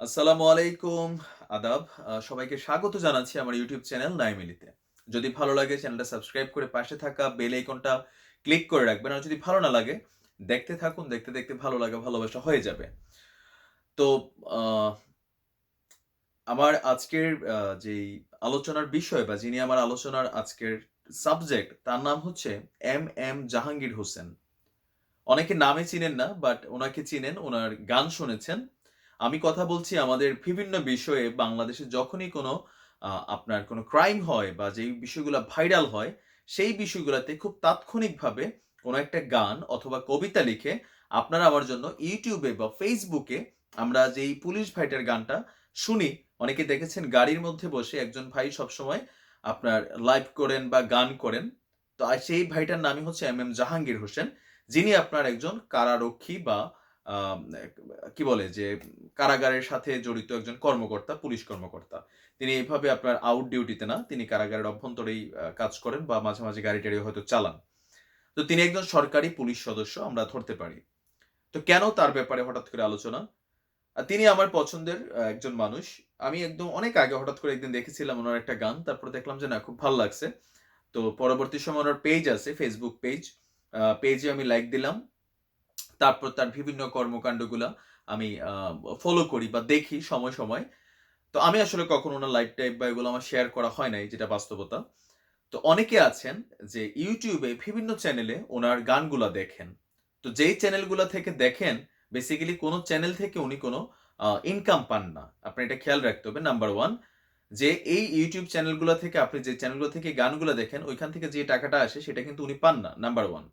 আসসালামু আলাইকুম, আদাব। সবাইকে স্বাগত জানাচ্ছি আমার ইউটিউব চ্যানেল নাইমিলিতে। যদি ভালো লাগে, চ্যানেলটা সাবস্ক্রাইব করে পাশে থাকা বেল আইকনটা ক্লিক করে রাখবেন। আর যদি ভালো না লাগে, দেখতে থাকুন, দেখতে দেখতে ভালো লাগা, ভালোবাসা হয়ে যাবে। তো আমার আজকের যেই আলোচনার বিষয় বা যিনি আমার আলোচনার আজকের সাবজেক্ট, তার নাম হচ্ছে এম এম জাহাঙ্গীর হোসেন। অনেকে নামে চিনেন না, বাট ওনাকে চিনেন, ওনার গান শুনেছেন। আমি কথা বলছি আমাদের বিভিন্ন বিষয়ে। বাংলাদেশে যখনই কোনো আপনার কোনো ক্রাইম হয় বা যেই বিষয়গুলো ভাইরাল হয়, সেই বিষয়গুলোতে খুব তাৎক্ষণিকভাবে কোনো একটা গান অথবা কবিতা লিখে আপনারা আমার জন্য ইউটিউবে বা ফেসবুকে আমরা যেই পুলিশ ভাইটার গানটা শুনি, অনেকে দেখেছেন গাড়ির মধ্যে বসে একজন ভাই সবসময় আপনার লাইভ করেন বা গান করেন। তো সেই ভাইটার নামই হচ্ছে এম এম জাহাঙ্গীর হোসেন। যিনি আপনার একজন কারারক্ষী বা কি বলে যে, কারাগারের সাথে জড়িত একজন কর্মকর্তা, পুলিশ কর্মকর্তা। তিনি এইভাবে আপনার আউট ডিউটিতে না, তিনি কারাগারের অভ্যন্তরেই কাজ করেন বা মাঝে মাঝে গাড়ি টাড়ি হয়তো চালান। তো তিনি একজন সরকারি পুলিশ সদস্য, আমরা ধরতে পারি। তো কেন তার ব্যাপারে হঠাৎ করে আলোচনা? তিনি আমার পছন্দের একজন মানুষ। আমি একদম অনেক আগে হঠাৎ করে একদিন দেখেছিলাম ওনার একটা গান, তারপর দেখলাম যে না, খুব ভালো লাগছে। তো পরবর্তী সময় ওনার পেজ আছে ফেসবুক পেজ পেজে আমি লাইক দিলাম। তারপর তার বিভিন্ন কর্মকাণ্ডগুলা আমি ফলো করি বা দেখি সময় সময়। তো আমি আসলে কখনো ওনার লাইফ টাইপ বা এগুলো আমার শেয়ার করা হয় নাই, যেটা বাস্তবতা। তো অনেকে আছেন যে ইউটিউবে বিভিন্ন চ্যানেলে ওনার গানগুলা দেখেন। তো যেই চ্যানেলগুলো থেকে দেখেন বেসিক্যালি কোনো চ্যানেল থেকে উনি কোনো ইনকাম পান না। আপনি এটা খেয়াল রাখতে হবে। নাম্বার ওয়ান যে এই ইউটিউব চ্যানেলগুলো থেকে আপনি যে চ্যানেলগুলো থেকে গানগুলো দেখেন, ওইখান থেকে যে টাকাটা আসে সেটা কিন্তু উনি পান না। নাম্বার ওয়ান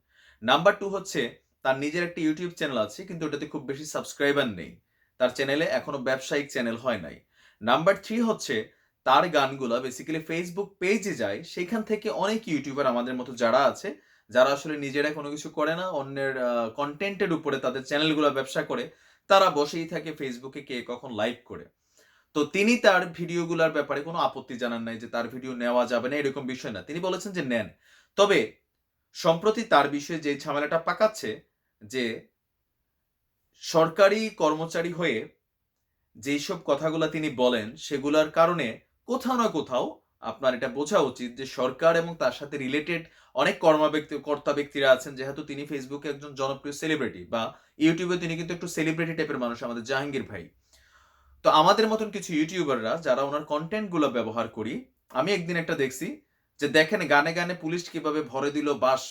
নাম্বার টু হচ্ছে তার নিজের একটা ইউটিউব চ্যানেল আছে, কিন্তু ওটাতে খুব বেশি সাবস্ক্রাইবার নেই। তার চ্যানেলে এখনও ব্যবসায়িক চ্যানেল হয় নাই। নাম্বার থ্রি হচ্ছে, তার গানগুলো বেসিক্যালি ফেসবুক পেজে যায়, সেখান থেকে অনেক ইউটিউবার আমাদের মতো যারা আছে, যারা আসলে নিজেরা কোনো কিছু করে না, অন্যের কন্টেন্টের উপরে তাদের চ্যানেলগুলো ব্যবসা করে, তারা বসেই থাকে ফেসবুকে কে কখন লাইভ করে। তো তিনি তার ভিডিওগুলোর ব্যাপারে কোনো আপত্তি জানান নাই যে তার ভিডিও নেওয়া যাবে না, এরকম বিষয় না। তিনি বলেছেন যে নেন। তবে সম্প্রতি তার বিষয়ে যে ঝামেলাটা পাকাচ্ছে যে সরকারি কর্মচারী হয়ে যেসব কথাগুলো তিনি বলেন, সেগুলোর কারণে কোথাও না কোথাও আপনার এটা বোঝা উচিত যে সরকার এবং তার সাথে রিলেটেড অনেক কর্মা ব্যক্তি কর্তা ব্যক্তিরা আছেন, যেহেতু তিনি ফেসবুকে একজন জনপ্রিয় সেলিব্রিটি বা ইউটিউবে তিনি কিন্তু একটু সেলিব্রিটি টাইপের মানুষ আমাদের জাহাঙ্গীর ভাই। তো আমাদের মতন কিছু ইউটিউবাররা যারা ওনার কন্টেন্টগুলো ব্যবহার করি, আমি একদিন একটা দেখছি যে দেখেন গানে গানে পুলিশ কীভাবে ভরে দিল বাস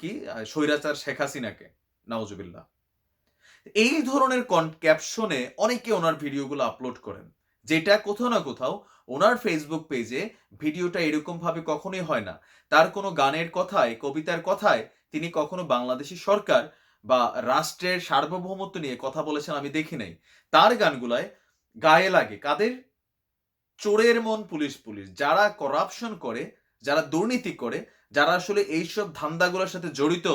কি স্বৈরাচার শেখ হাসিনাকে নাউজুবিল্লাহ এই ধরনের ক্যাপশনে অনেকে ওনার ভিডিওগুলো আপলোড করেন। যেটা কোথাও না কোথাও ওনার ফেসবুক পেজে ভিডিওটা এরকম ভাবে কখনোই হয় না। তার কোনো গানের কথায়, কবিতার কথায় তিনি কখনো বাংলাদেশি সরকার বা রাষ্ট্রের সার্বভৌমত্ব নিয়ে কথা বলেছেন আমি দেখি নাই। তার গানগুলায় গায়ে লাগে। কাদের? চোরের মন পুলিশ পুলিশ। যারা করাপশন করে, যারা দুর্নীতি করে, যারা আসলে এইসব ধান্দাগুলোর সাথে জড়িত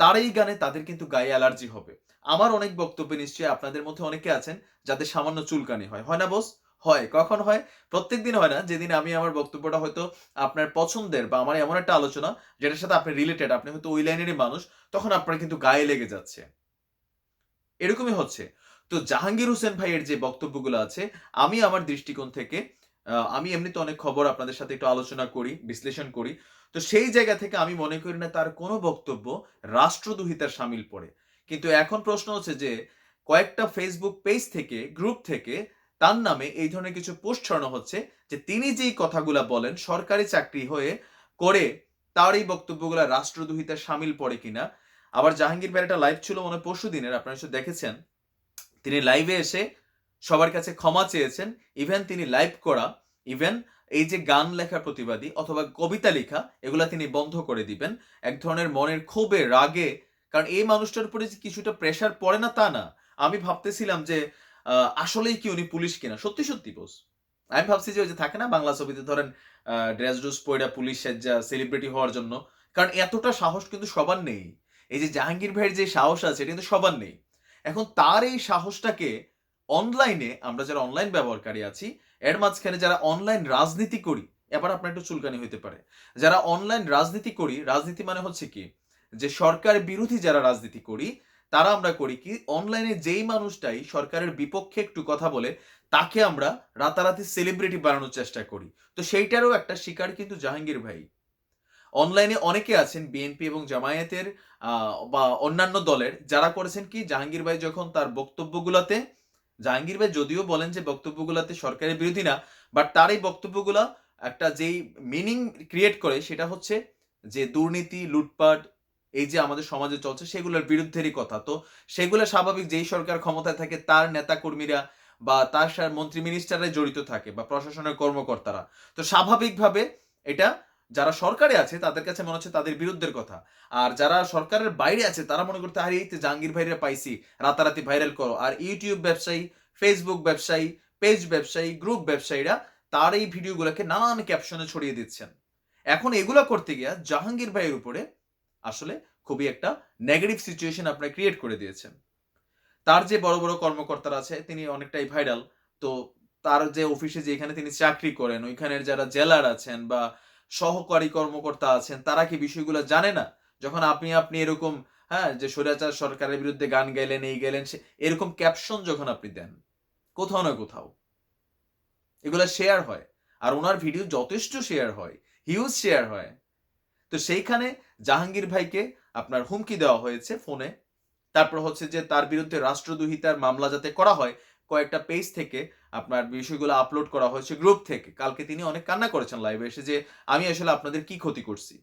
তার এই গানে তাদের কিন্তু গায়ে অ্যালার্জি হবে। আমার অনেক বক্তব্য নিশ্চয়ই আপনাদের মধ্যে অনেকে আছেন যাদের সামান্য চুলকানি হয়। হয় না বস হয়। কখন হয়? প্রত্যেক দিন হয় না। যেদিন আমি আমার বক্তব্যটা হয়তো আপনার পছন্দের বা আমার এমন একটা আলোচনা যেটার সাথে আপনি রিলেটেড আপনি হয়তো ওই লাইনেরই মানুষ, তখন আপনার কিন্তু গায়ে লেগে যাচ্ছে। এরকমই হচ্ছে। তো জাহাঙ্গীর হোসেন ভাইয়ের যে বক্তব্যগুলো আছে, আমি আমার দৃষ্টিকোণ থেকে আমি এমনিতে অনেক খবর আপনাদের সাথে একটু আলোচনা করি, বিশ্লেষণ করি। তো সেই জায়গা থেকে আমি মনে করি না তার কোনো বক্তব্য রাষ্ট্রদুহিতার সামিল পড়ে। কিন্তু এখন প্রশ্ন হচ্ছে যে, কয়েকটা ফেসবুক পেজ থেকে গ্রুপ থেকে তার নামে এই ধরনের কিছু পোস্ট ছড়ানো হচ্ছে যে তিনি যেই কথাগুলা বলেন, সরকারি চাকরি হয়ে করে তার এই বক্তব্যগুলা রাষ্ট্রদুহিতার সামিল পড়ে কিনা। আবার জাহাঙ্গীর ভাইয়ের একটা লাইভ ছিল মনে পরশু দিনের আপনারা দেখেছেন। তিনি লাইভে এসে সবার কাছে ক্ষমা চেয়েছেন। ইভেন তিনি লাইভ করা ইভেন এই যে গান লেখার প্রতিবাদী অথবা কবিতা লেখা, এগুলা তিনি বন্ধ করে দিবেন। এক ধরনের মনের ক্ষোভে, রাগে, কারণ এই মানুষটার উপরে যে কিছুটা প্রেশার পড়ে না, তা না। আমি ভাবতেছিলাম যে আসলেই কি উনি পুলিশ কিনা? সত্যি সত্যি বোস আমি ভাবছি যে ওই যে থাকে না, বাংলা ছবিতে ধরেন ড্রেস ড্রেস পয়রা পুলিশ সাজ্জা সেলিব্রিটি হওয়ার জন্য। কারণ এতটা সাহস কিন্তু সবার নেই। এই যে জাহাঙ্গীর ভাইয়ের যে সাহস আছে, এটা কিন্তু সবার নেই। এখন তার এই সাহসটাকে অনলাইনে আমরা যারা অনলাইন ব্যবহারকারী আছি, এর মাঝখানে যারা অনলাইন রাজনীতি করি, এবার আপনার একটু চুলকানি হইতে পারে। যারা অনলাইন রাজনীতি করি, রাজনীতি মানে হচ্ছে কি? যে সরকার বিরোধী যারা রাজনীতি করি, তারা আমরা করি কি অনলাইনে যেই মানুষটাই সরকারের বিপক্ষে একটু কথা বলে, তাকে আমরা রাতারাতি সেলিব্রিটি বানানোর চেষ্টা করি। তো সেইটারও একটা শিকার কিন্তু জাহাঙ্গীর ভাই। অনলাইনে অনেকে আছেন বিএনপি এবং জামায়াতের বা অন্যান্য দলের, যারা করেছেন কি, জাহাঙ্গীর ভাই যখন তার বক্তব্যগুলোতে, জাহাঙ্গীর ভাই যদিও বলেন যে বক্তব্যগুলোতে সরকারের বিরোধী না বাট তার এই বক্তব্যগুলো একটা যেই মিনিং ক্রিয়েট করে, সেটা হচ্ছে যে দুর্নীতি, লুটপাট, এই যে আমাদের সমাজে চলছে, সেগুলোর বিরুদ্ধেরই কথা। তো সেগুলো স্বাভাবিক যেই সরকার ক্ষমতায় থাকে, তার নেতা কর্মীরা বা তার মন্ত্রী মিনিস্টাররা জড়িত থাকে, বা প্রশাসনের কর্মকর্তারা। তো স্বাভাবিকভাবে এটা যারা সরকারে আছে, তাদের কাছে মনে হচ্ছে তাদের বিরুদ্ধের কথা। আর যারা সরকারের বাইরে আছে, তারা মনে করতে, আরে, এই জাহাঙ্গীর ভাইরে পাইছি, রাতারাতি ভাইরাল করো। আর ইউটিউব ব্যবসায়ী ফেসবুক ব্যবসায়ী পেজ ব্যবসায়ী গ্রুপ ব্যবসায়ীরা, তার এই ভিডিওগুলোকে নানান ক্যাপশনে ছড়িয়ে দিচ্ছেন। এখন এগুলো করতে গিয়া জাহাঙ্গীর ভাইয়ের উপরে আসলে খুবই একটা নেগেটিভ সিচুয়েশন আপনার ক্রিয়েট করে দিয়েছেন। তার যে বড় বড় কর্মকর্তারা আছে, তিনি অনেকটাই ভাইরাল তো তার যে অফিসে যেখানে তিনি চাকরি করেন, ওইখানের যারা জেলার আছেন বা সহকারী কর্মকর্তা আছেন, তারা কি বিষয়গুলো জানে না? যখন আপনি আপনি এরকম হ্যাঁ যে স্বৈরাচার সরকারের বিরুদ্ধে গান গাইলেন, এই গেলেন সে, এরকম ক্যাপশন যখন আপনি দেন, কোথাও না কোথাও, এগুলো শেয়ার হয়। আর ওনার ভিডিও যথেষ্ট শেয়ার হয় হিউজ শেয়ার হয়। তো সেইখানে জাহাঙ্গীর ভাইকে আপনার হুমকি দেওয়া হয়েছে ফোনে তারপর হচ্ছে যে তার বিরুদ্ধে রাষ্ট্রদ্রোহিতার মামলা যাতে করা হয় কয়েকটা পেজ থেকে আপনার বিষয়গুলো আপলোড করা হয়েছে গ্রুপ থেকে। কালকে তিনি অনেক কান্না করেছেন লাইভে এসে যে, আমি আসলে আপনাদের কি ক্ষতি করছি?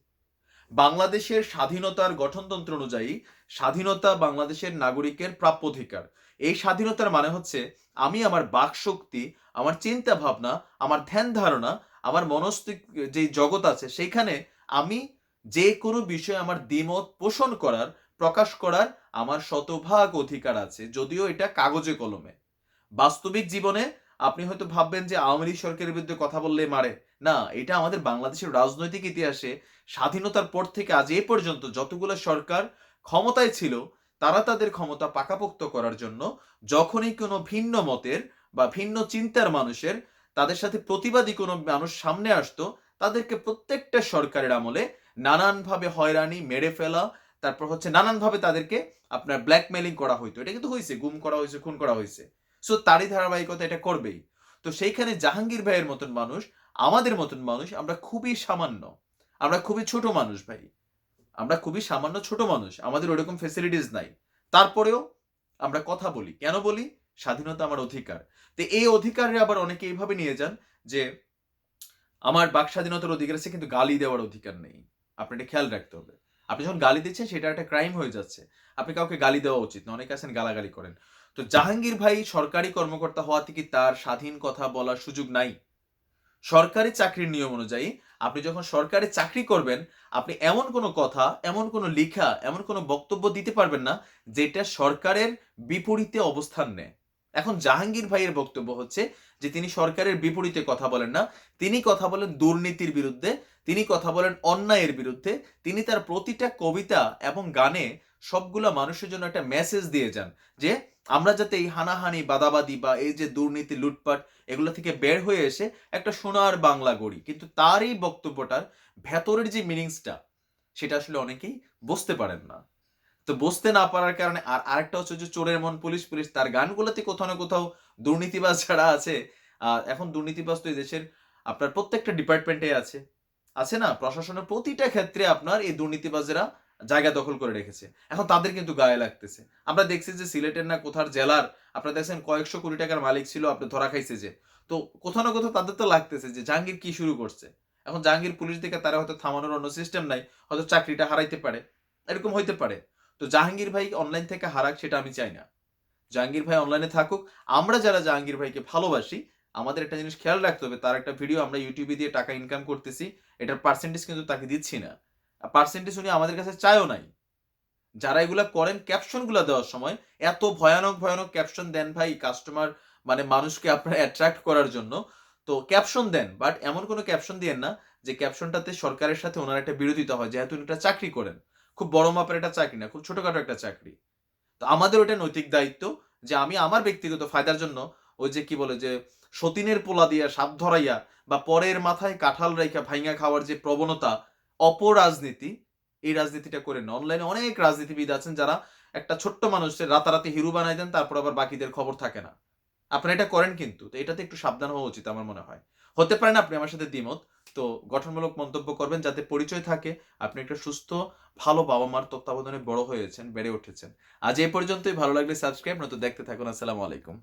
বাংলাদেশের স্বাধীনতার গঠনতন্ত্র অনুযায়ী স্বাধীনতা বাংলাদেশের নাগরিকের প্রাপ্যাধিকার এই স্বাধীনতার মানে হচ্ছে, আমি আমার বাক শক্তি আমার চিন্তা ভাবনা, আমার ধ্যান ধারণা, আমার মনস্তিক যে জগৎ আছে, সেইখানে আমি যে কোনো বিষয়ে আমার দ্বিমত পোষণ করার, প্রকাশ করার আমার শতভাগ অধিকার আছে। যদিও এটা কাগজে কলমে। বাস্তবিক জীবনে আপনি হয়তো ভাববেন যে আওয়ামী লীগ সরকারের বিরুদ্ধে কথা বললে মারে। না, এটা আমাদের বাংলাদেশের রাজনৈতিক ইতিহাসে স্বাধীনতার পর থেকে আজ এ পর্যন্ত যতগুলো সরকার ক্ষমতায় ছিল, তারা তাদের ক্ষমতা পাকাপোক্ত করার জন্য যখনই কোনো ভিন্ন মতের বা ভিন্ন চিন্তার মানুষের তাদের সাথে প্রতিবাদী কোনো মানুষ সামনে আসতো, তাদেরকে প্রত্যেকটা সরকারের আমলে নানানভাবে হয়রানি, মেরে ফেলা, তারপর হচ্ছে নানানভাবে তাদেরকে আপনার ব্ল্যাকমেলিং করা হইতো। এটা কিন্তু হয়েছে গুম করা হয়েছে খুন করা হয়েছে সো তারই ধারাবাহিকতা এটা করবেই। তো সেইখানে জাহাঙ্গীর ভাইয়ের মতন মানুষ, আমাদের মতন মানুষ, আমরা খুবই সামান্য। আমরা খুবই ছোট মানুষ ভাই। আমরা খুবই সামান্য ছোট মানুষ। আমাদের ওরকম ফেসিলিটিস নাই। তারপরেও আমরা কথা বলি। কেন বলি? স্বাধীনতা আমার অধিকার। তো এই অধিকারে আবার অনেকে এইভাবে নিয়ে যান যে, আমার বাক স্বাধীনতার অধিকার আছে, কিন্তু গালি দেওয়ার অধিকার নেই। আপনি এটা খেয়াল রাখতে হবে। আপনি যখন গালি দিচ্ছেন, সেটা একটা ক্রাইম হয়ে যাচ্ছে। আপনি কাউকে গালি দেওয়া উচিত না। অনেকে আছেন গালাগালি করেন। তো জাহাঙ্গীর ভাই সরকারি কর্মকর্তা হওয়াতে কি তার স্বাধীন কথা বলার সুযোগ নাই। সরকারি চাকরির নিয়ম অনুযায়ী আপনি যখন সরকারি চাকরি করবেন, আপনি এমন কোনো কথা, এমন কোনো লেখা, এমন কোনো বক্তব্য দিতে পারবেন না যেটা সরকারের বিপরীতে অবস্থান নেয়। এখন জাহাঙ্গীর ভাইয়ের বক্তব্য হচ্ছে যে তিনি সরকারের বিপরীতে কথা বলেন না। তিনি কথা বলেন দুর্নীতির বিরুদ্ধে, তিনি কথা বলেন অন্যায়ের বিরুদ্ধে, তিনি তার প্রতিটা কবিতা এবং গানে সবগুলা মানুষের জন্য একটা মেসেজ দিয়ে যান যে আমরা যাতে এই হানাহানি, বাদাবাদি বা এই যে দুর্নীতি, লুটপাট এগুলো থেকে বের হয়ে এসে একটা সোনার বাংলা গড়ি। কিন্তু তার এই বক্তব্যটার ভেতরের যে মিনিংসটা সেটা আসলে অনেকেই বুঝতে পারেন না। তো বুঝতে না পারার কারণে আর আরেকটা হচ্ছে যে চোরের মন পুলিশ পুলিশ তার গানগুলোতে কোথাও না কোথাও দুর্নীতিবাজ যারা আছে এখন দুর্নীতিবাজ তো এই দেশের আপনার প্রত্যেকটা ডিপার্টমেন্টে আছে। আছে না? প্রশাসনের প্রতিটা ক্ষেত্রে আপনার এই দুর্নীতিবাজেরা জায়গা দখল করে রেখেছে। এখন তাদের কিন্তু গায়ে লাগতেছে। আমরা দেখছি যে সিলেটের না কোথার জেলার আপনারা দেখছেন কয়েকশো কোটি টাকার মালিক ছিল, আপনি ধরা খাইছে যে। তো কোথাও না কোথাও তাদের তো লাগতেছে যে জাহাঙ্গীর কি শুরু করছে। এখন জাহাঙ্গীর পুলিশ দিকে তারা হয়তো থামানোর অন্য সিস্টেম নাই, হয়তো চাকরিটা হারাইতে পারে। এরকম হইতে পারে। তো জাহাঙ্গীর ভাই অনলাইন থেকে হারাক সেটা আমি চাই না। জাহাঙ্গীর ভাই অনলাইনে থাকুক। আমরা যারা জাহাঙ্গীর ভাইকে ভালোবাসি, আমাদের একটা জিনিস খেয়াল রাখতে হবে, তার একটা ভিডিও আমরা ইউটিউবে দিয়ে টাকা ইনকাম করতেছি, এটার পার্সেন্টেজ কিন্তু তাকে দিচ্ছি না। পার্সেন্টেজ উনি আমাদের কাছে চায়ও নাই। যারা এগুলা করেন ক্যাপশনগুলো দেওয়ার সময় এত ভয়ানক ভয়ানক ক্যাপশন দেন ভাই কাস্টমার মানে মানুষকে আপনারা অ্যাট্রাক্ট করার জন্য। তো ক্যাপশন দেন বাট এমন কোনো ক্যাপশন দিয়েন না যে ক্যাপশনটাতে সরকারের সাথে ওনার একটা বিরোধিতা হয়, যেহেতু উনি একটা চাকরি করেন। খুব বড় মাপের একটা চাকরি না, খুব ছোটখাটো একটা চাকরি। তো আমাদের ওটা নৈতিক দায়িত্ব যে আমি আমার ব্যক্তিগত ফায়দার জন্য ওই যে কি বলে যে সতীনের পোলা দিয়া সাপ ধরাইয়া বা পরের মাথায় কাঁঠাল রাইখা ভাইঙ্গা খাওয়ার যে প্রবণতা অপরাজনীতি এই রাজনীতিটা করে না অনলাইনে অনেক রাজনীতিবিদ আছেন যারা একটা ছোট্ট মানুষের রাতারাতি হিরু বানাই দেন, তারপর আবার বাকিদের খবর থাকে না। আপনারা এটা করেন কিন্তু, তো এটাতে একটু সাবধান হওয়া উচিত আমার মনে হয়। হতে পারে না, আপনি আমার সাথে দ্বিমত, তো গঠনমূলক মন্তব্য করবেন যাতে পরিচয় থাকে, আপনি একটা সুস্থ, ভালো বাবা মার তত্ত্বাবধানে বড় হয়েছেন, বেড়ে উঠেছেন। আজ এই পর্যন্তই, ভালো লাগলে সাবস্ক্রাইব নয়তো দেখতে থাকুন, আসসালামু আলাইকুম।